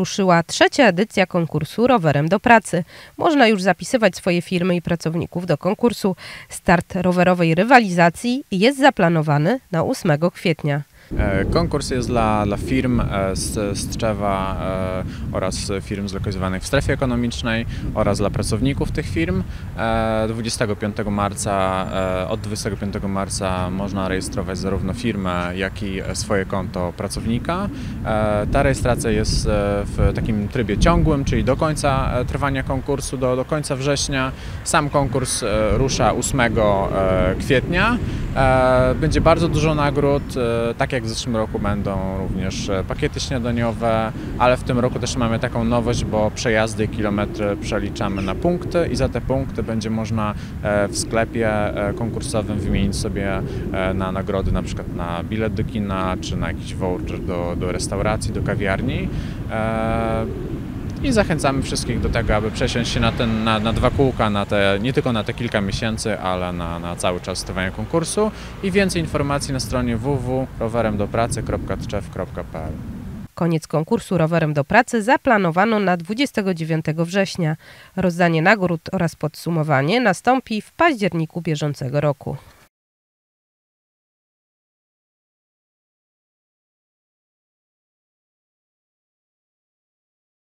Ruszyła trzecia edycja konkursu Rowerem do Pracy. Można już zapisywać swoje firmy i pracowników do konkursu. Start rowerowej rywalizacji jest zaplanowany na 8 kwietnia. E, Konkurs jest dla, dla firm e, z, z e, oraz firm zlokalizowanych w strefie ekonomicznej oraz dla pracowników tych firm. E, 25 marca, od 25 marca można rejestrować zarówno firmę, jak i swoje konto pracownika. Ta rejestracja jest w takim trybie ciągłym, czyli do końca trwania konkursu, do, do końca września. Sam konkurs rusza 8 e, kwietnia. Będzie bardzo dużo nagród, tak jak w zeszłym roku będą również e, pakiety śniadaniowe, ale w tym roku też mamy taką nowość, bo przejazdy i kilometry przeliczamy na punkty i za te punkty będzie można e, w sklepie e, konkursowym wymienić sobie na nagrody, na przykład na bilet do kina, czy na jakiś voucher do, do restauracji, do kawiarni. I zachęcamy wszystkich do tego, aby przesiąść się na, ten, na, na dwa kółka, na te, nie tylko na te kilka miesięcy, ale na, na cały czas trwania konkursu. I więcej informacji na stronie www.roweremdopracy.tczew.pl Koniec konkursu Rowerem do Pracy zaplanowano na 29 września. Rozdanie nagród oraz podsumowanie nastąpi w październiku bieżącego roku.